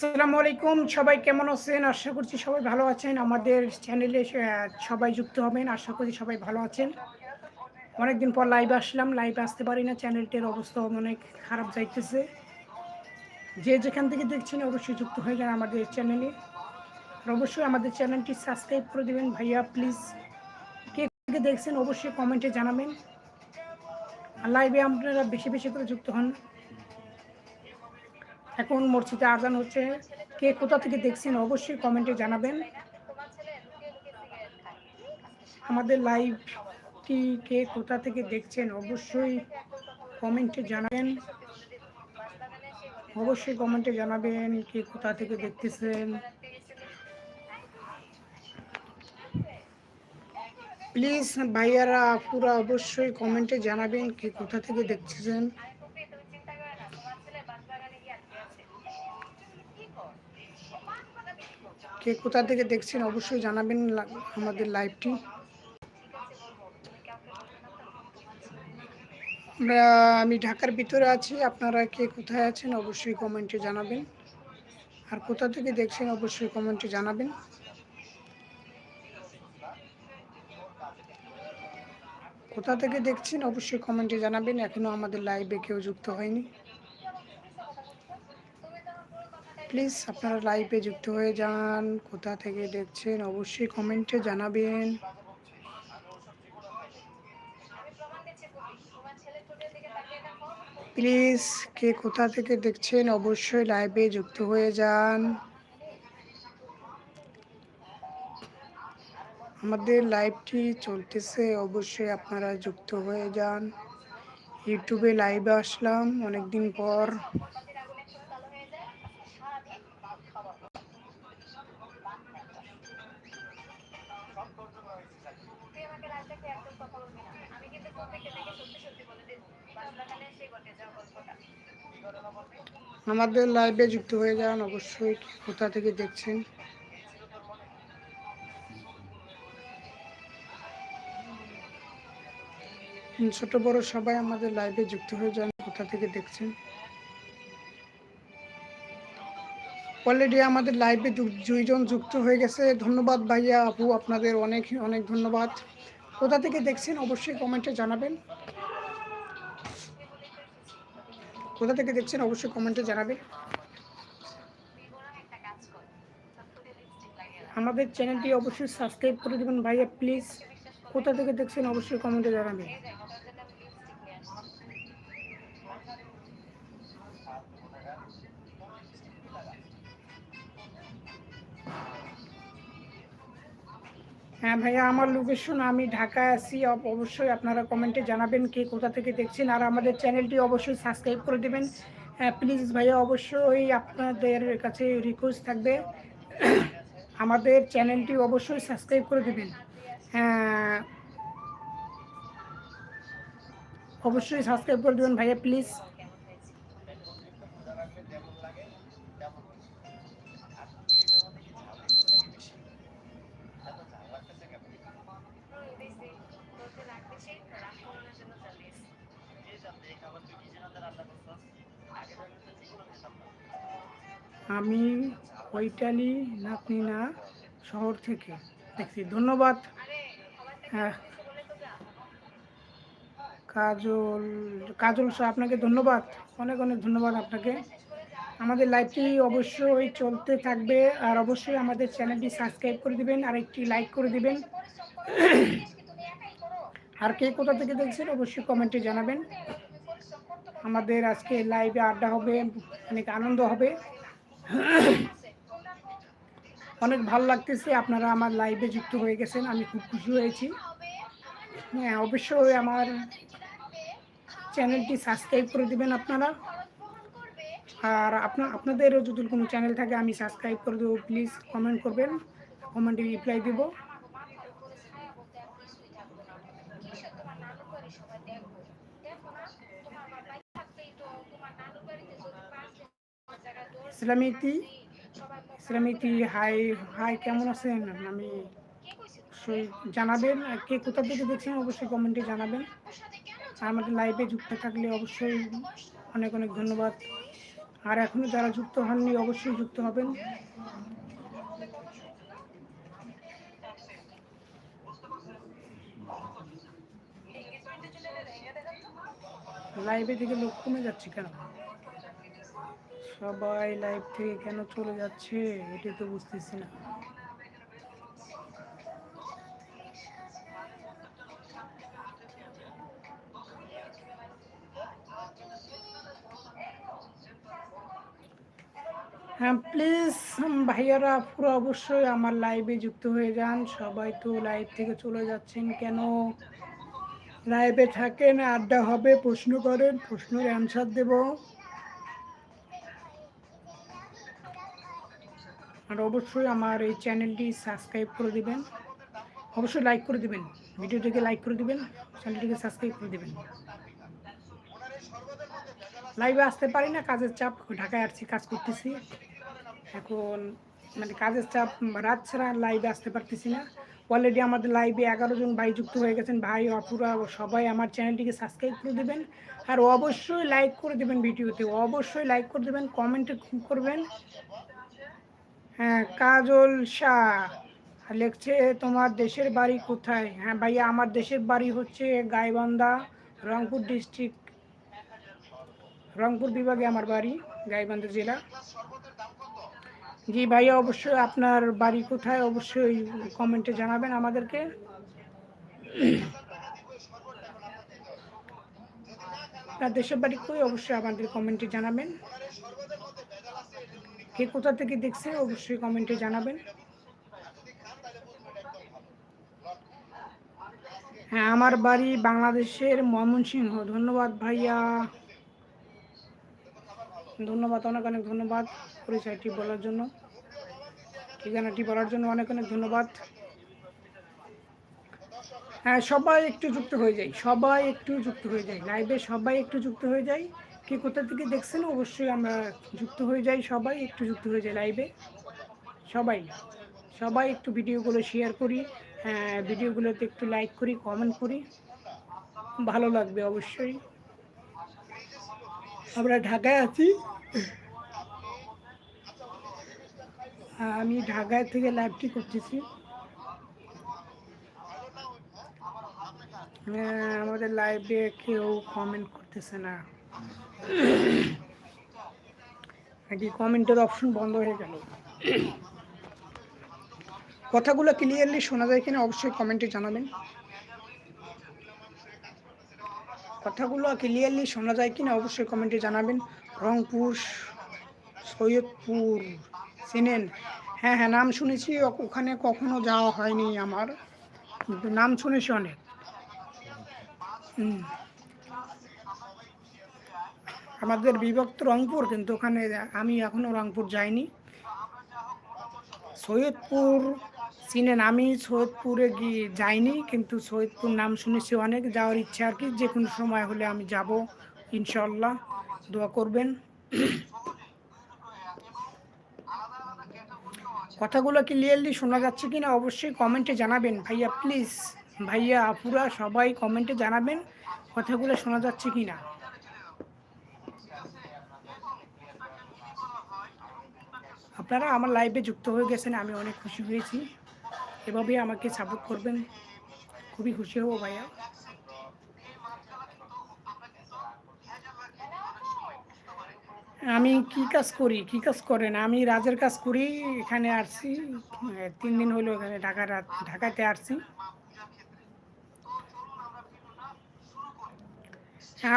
আসসালামু আলাইকুম। সবাই কেমন আছেন? আশা করছি সবাই ভালো আছেন। আমাদের চ্যানেলে সবাই যুক্ত হবেন। আশা করছি সবাই ভালো আছেন। অনেকদিন পর লাইভে আসলাম। লাইভে আসতে পারি না। চ্যানেলটির অবস্থা অনেক খারাপ যাইতেছে। যে যেখান থেকে দেখছেন অবশ্যই যুক্ত হয়ে যান আমাদের চ্যানেলে অবশ্যই আমাদের চ্যানেলটি সাবস্ক্রাইব করে দেবেন। ভাইয়া প্লিজ কে থেকে দেখছেন অবশ্যই কমেন্টে জানাবেন। আর লাইভে আপনারা বেশি বেশি করে যুক্ত হন। এখন মসজিদে আজান হচ্ছে। কে কোথা থেকে দেখছেন অবশ্যই কমেন্টে জানাবেন। আমাদের লাইভটি কে কোথা থেকে দেখছেন অবশ্যই কমেন্টে জানাবেন। অবশ্যই কমেন্টে জানাবেন কে কোথা থেকে দেখতেছেন। প্লিজ ভাইয়ারা আপুরা অবশ্যই কমেন্টে জানাবেন কে কোথা থেকে দেখতেছেন। কে কোথা থেকে দেখছেন অবশ্যই জানাবেন আমাদের লাইভটি আমি ঢাকার ভিতরে আছি, আপনারা কে কোথায় আছেন অবশ্যই কমেন্টে জানাবেন। আর কোথা থেকে দেখছেন অবশ্যই কমেন্টে জানাবেন। কোথা থেকে দেখছেন অবশ্যই কমেন্টে জানাবেন এখনও আমাদের লাইভে কেউ যুক্ত হয়নি। প্লিজ আপনারা লাইভে যুক্ত হয়ে যান। কোথা থেকে দেখছেন অবশ্যই কমেন্টে জানাবেন। প্লিজ কে কোথা থেকে দেখছেন অবশ্যই লাইভে যুক্ত হয়ে যান। আমাদের লাইভটি চলতেছে, অবশ্যই আপনারা যুক্ত হয়ে যান। ইউটিউবে লাইভে আসলাম অনেকদিন পর। আমাদের লাইভে যুক্ত হয়ে যান, অবশ্যই কোথা থেকে দেখছেন? ছোট বড় সবাই আমাদের লাইভে যুক্ত হয়ে যান, কোথা থেকে দেখছেন? অলরেডি আমাদের লাইভে দুইজন যুক্ত হয়ে গেছে। ধন্যবাদ ভাইয়া, আপু, আপনাদের অনেক অনেক ধন্যবাদ। কোথা থেকে দেখছেন অবশ্যই কমেন্টে জানাবেন। কোথা থেকে দেখছেন অবশ্যই কমেন্টে জানাবেন। আমাদের চ্যানেলটি অবশ্যই সাবস্ক্রাইব করে দেবেন ভাইয়া, প্লিজ। কোথা থেকে দেখছেন অবশ্যই কমেন্টে জানাবেন। হ্যাঁ ভাইয়া, আমার লোকেশন আমি ঢাকায় আছি। অবশ্যই আপনারা কমেন্টে জানাবেন কে কোথা থেকে দেখছেন। আর আমাদের চ্যানেলটি অবশ্যই সাবস্ক্রাইব করে দেবেন। হ্যাঁ প্লিজ ভাইয়া, অবশ্যই আপনাদের কাছে রিকোয়েস্ট থাকবে। আমাদের চ্যানেলটি অবশ্যই সাবস্ক্রাইব করে দেবেন। হ্যাঁ অবশ্যই সাবস্ক্রাইব করে দেবেন ভাইয়া প্লিজ আমি ওইটালি নাতনিনা শহর থেকে দেখছি। ধন্যবাদ। হ্যাঁ। কাজল কাজল স্যার, আপনাকে ধন্যবাদ। অনেক অনেক ধন্যবাদ আপনাকে। আমাদের লাইভটি অবশ্যই চলতে থাকবে আর অবশ্যই আমাদের চ্যানেলটি সাবস্ক্রাইব করে দিবেন আর একটি লাইক করে দিবেন। আর কে কোথা থেকে দেখছেন অবশ্যই কমেন্টে জানাবেন। আমাদের আজকে লাইভে আড্ডা হবে, অনেক আনন্দ হবে। অনেক ভালো লাগতেছে, আপনারা আমার লাইভে যুক্ত হয়ে গেছেন, আমি খুব খুশি হয়েছি। হ্যাঁ অবশ্যই আমার চ্যানেলটি সাবস্ক্রাইব করে দেবেন আপনারা। আর আপনার আপনাদেরও যদি কোনো চ্যানেল থাকে, আমি সাবস্ক্রাইব করে দেবো প্লিজ কমেন্ট করবেন কমেন্টে রিপ্লাই দেবো। ইসলামিকটি ইসলামিকটি হাই হাই কেমন আছেন? আমি জানাবেন। কে কোথা থেকে দেখছেন অবশ্যই কমেন্টে জানাবেন। আমাদের লাইভে যুক্ত থাকলে অবশ্যই অনেক অনেক ধন্যবাদ। আর এখনও যারা যুক্ত হননি, অবশ্যই যুক্ত হবেন। লাইভে থেকে লোক কমে যাচ্ছে কেন? সবাই লাইভ থেকে কেন চলে যাচ্ছে এটা তো বুঝতেছি না। হ্যাঁ প্লিজ ভাইয়ারা, পুরো অবশ্যই আমার লাইভে যুক্ত হয়ে যান। সবাই তো লাইভ থেকে চলে যাচ্ছেন কেন? লাইভে থাকেন, আড্ডা হবে, প্রশ্ন করেন, প্রশ্নের অ্যান্সার দেব। আর অবশ্যই আমার এই চ্যানেলটি সাবস্ক্রাইব করে দেবেন। অবশ্যই লাইক করে দিবেন। ভিডিওটিকে লাইক করে দেবেন চ্যানেলটিকে সাবস্ক্রাইব করে দেবেন। লাইভে আসতে পারি না, কাজের চাপ, ঢাকায় আসছি, কাজ করতেছি। এখন মানে কাজের চাপ, রাত ছাড়া লাইভে আসতে পারতেছি না। অলরেডি আমাদের লাইভে এগারো জন ভাই যুক্ত হয়ে গেছেন, ভাই অপুরা সবাই আমার চ্যানেলটিকে সাবস্ক্রাইব করে দেবেন। আর অবশ্যই লাইক করে দেবেন ভিডিওতে অবশ্যই লাইক করে দেবেন কমেন্টে করবেন। হ্যাঁ কাজল শাহ। লিখছে, তোমার দেশের বাড়ি কোথায়? হ্যাঁ ভাইয়া, আমার দেশের বাড়ি হচ্ছে গাইবান্ধা, রংপুর ডিস্ট্রিক্ট। রংপুর বিভাগে আমার বাড়ি, গাইবান্ধা জেলা। জি, ভাইয়া, অবশ্যই আপনার বাড়ি কোথায়? অবশ্যই কমেন্টে জানাবেন আমাদেরকে। আপনার দেশের বাড়ি কই? অবশ্যই আমাদের কমেন্টে জানাবেন। কে কোথা থেকে দেখছে, অবশ্যই কমেন্টে জানাবেন। হ্যাঁ আমার বাড়ি বাংলাদেশের ময়মনসিংহ। ধন্যবাদ ভাইয়া। ধন্যবাদ, অনেক অনেক ধন্যবাদ পরিচয়টি বলার জন্য। ঠিকানাটি বলার জন্য অনেক অনেক ধন্যবাদ। হ্যাঁ সবাই একটু যুক্ত হয়ে যায় সবাই একটু যুক্ত হয়ে যায় লাইভে সবাই একটু যুক্ত হয়ে যায় কে কোথা থেকে দেখছেন, অবশ্যই আমরা যুক্ত হয়ে যাই সবাই, একটু যুক্ত হয়ে যায় লাইভে সবাই সবাই একটু ভিডিওগুলো শেয়ার করি ভিডিওগুলোতে একটু লাইক করি কমেন্ট করি। ভালো লাগবে অবশ্যই। আমরা ঢাকায় আছি। আমি ঢাকায় থেকে লাইভটি করতেছি? আমাদের লাইভে কেউ কমেন্ট করতেছে না। নাকি কমেন্টের অপশন বন্ধ হয়ে গেল? কথাগুলো ক্লিয়ারলি শোনা যায় কিনা অবশ্যই কমেন্টে জানাবেন। কথাগুলো ক্লিয়ারলি শোনা যায় কিনা অবশ্যই কমেন্টে জানাবেন। রংপুর, সৈয়দপুর, চেনেন। হ্যাঁ হ্যাঁ নাম শুনেছি ওখানে কখনো যাওয়া হয়নি আমার। নাম শুনেছি অনেক। হুম। আমাদের বিভক্ত রংপুর, কিন্তু ওখানে আমি এখনও রংপুর যাইনি। সৈয়দপুর চিনেন আমি সৈয়দপুরে গিয়ে যাইনি, কিন্তু সৈয়দপুর নাম শুনেছি অনেক। যাওয়ার ইচ্ছা আর কি, যে কোনো সময় হলে আমি যাব ইনশাল্লাহ দোয়া করবেন। কথাগুলো ক্লিয়ারলি শোনা যাচ্ছে কি না অবশ্যই কমেন্টে জানাবেন। ভাইয়া প্লিজ ভাইয়া আপুরা সবাই কমেন্টে জানাবেন কথাগুলো শোনা যাচ্ছে কি না আপনারা আমার লাইভে যুক্ত হয়ে গেছেন, আমি অনেক খুশি হয়েছি। এভাবে আমাকে সাপোর্ট করবেন। খুবই খুশি হব ভাইয়া। আমি কি কাজ করি? কি কাজ করেন? আমি রাজের কাজ করি, এখানে আসছি। তিন দিন হলো এখানে ঢাকা ঢাকাতে আসছি।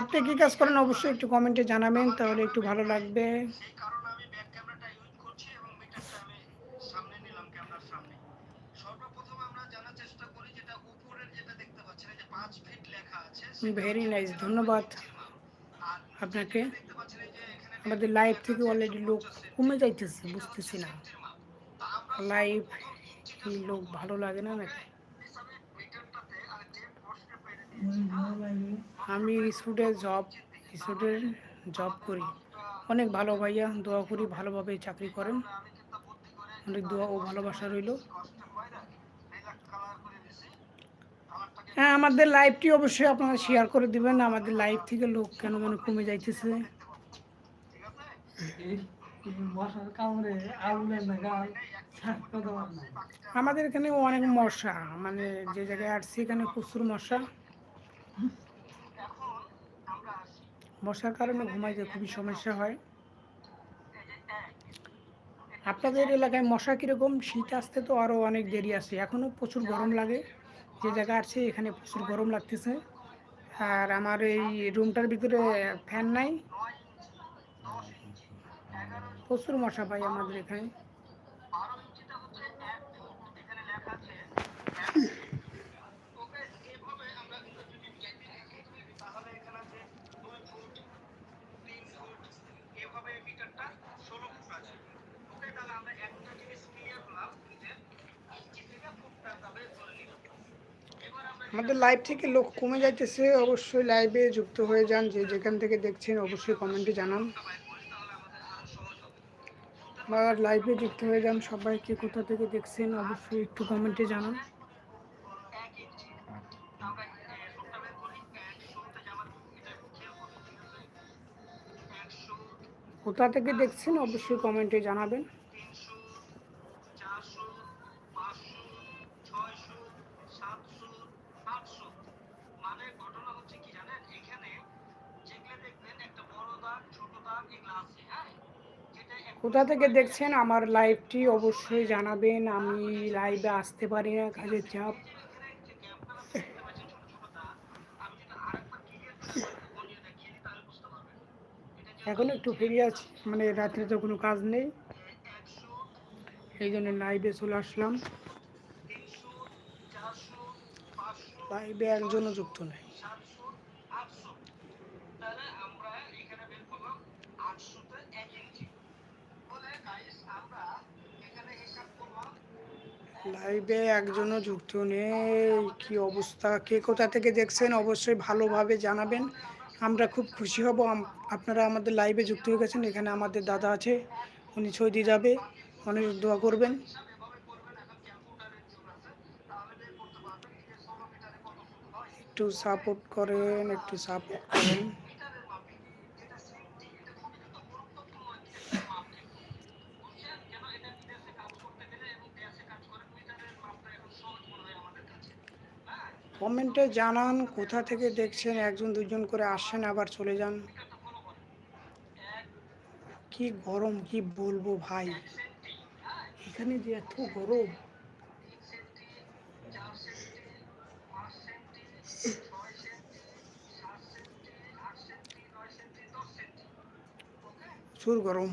আপনি কি কাজ করেন? অবশ্যই একটু কমেন্টে জানাবেন, তাহলে একটু ভালো লাগবে। ভেরি নাইস ধন্যবাদ আপনাকে। আমাদের লাইভ থেকে অলরেডি লোক কমে যাইতেছে, বুঝতেছি না। লাইভ লোক ভালো লাগে না নাকি? আমি রিসোর্টে জব রিসোর্টের জব করি। অনেক ভালো ভাইয়া, দোয়া করি, ভালোভাবে চাকরি করেন। অনেক দোয়া ও ভালোবাসা রইল। হ্যাঁ আমাদের লাইভটি অবশ্যই আপনারা শেয়ার করে দিবেন। আমাদের লাইভ থেকে লোক কেন কেন কমে যাইতেছে। আমাদের এখানে অনেক মশা মানে যে জায়গায় আসছি এখানে প্রচুর মশা। মশার কারণে ঘুমাইতে খুবই সমস্যা হয়। আপনাদের এলাকায় মশা কীরকম? শীত আসতে তো আরও অনেক দেরি আছে। এখনও প্রচুর গরম লাগে। যে জায়গা আছে, এখানে প্রচুর গরম লাগতেছে। আর আমার এই রুমটার ভিতরে ফ্যান নাই। প্রচুর মশা পাই আমাদের এখানে। আমাদের লাইভ থেকে লোক কমে যাইতেছে, অবশ্যই লাইভে যুক্ত হয়ে যান, যে যেখান থেকে দেখছেন অবশ্যই কমেন্টে জানান। আবার লাইভে যুক্ত হয়ে যান, সবাই কে কোথা থেকে দেখছেন অবশ্যই একটু কমেন্টে জানান। কোথা থেকে দেখছেন অবশ্যই কমেন্টে জানাবেন। কোথা থেকে দেখছেন আমার লাইভটি অবশ্যই জানাবেন। আমি লাইভে আসতে পারি না, কাজের চাপ। এখন একটু ফ্রি আছি মানে রাত্রে তো কোনো কাজ নেই। এই জন্য লাইভে চলে আসলাম। লাইভে একজনও যুক্ত নেই। লাইভে একজনও যুক্ত নেই। কি অবস্থা? কে কোথা থেকে দেখছেন? অবশ্যই ভালোভাবে জানাবেন। আমরা খুব খুশি হব। আপনারা আমাদের লাইভে যুক্ত হয়ে গেছেন। এখানে আমাদের দাদা আছে। উনি ছয় দিয়ে যাবে অনেক দোয়া করবেন। একটু সাপোর্ট করেন, একটু সাপোর্ট করেন। কমেন্টে জানান কোথা থেকে দেখছেন একজন দুজন করে আসেন আবার চলে যান। কি গরম, কি বলব ভাই? এখানে যে এত গরম। প্রচুর গরম।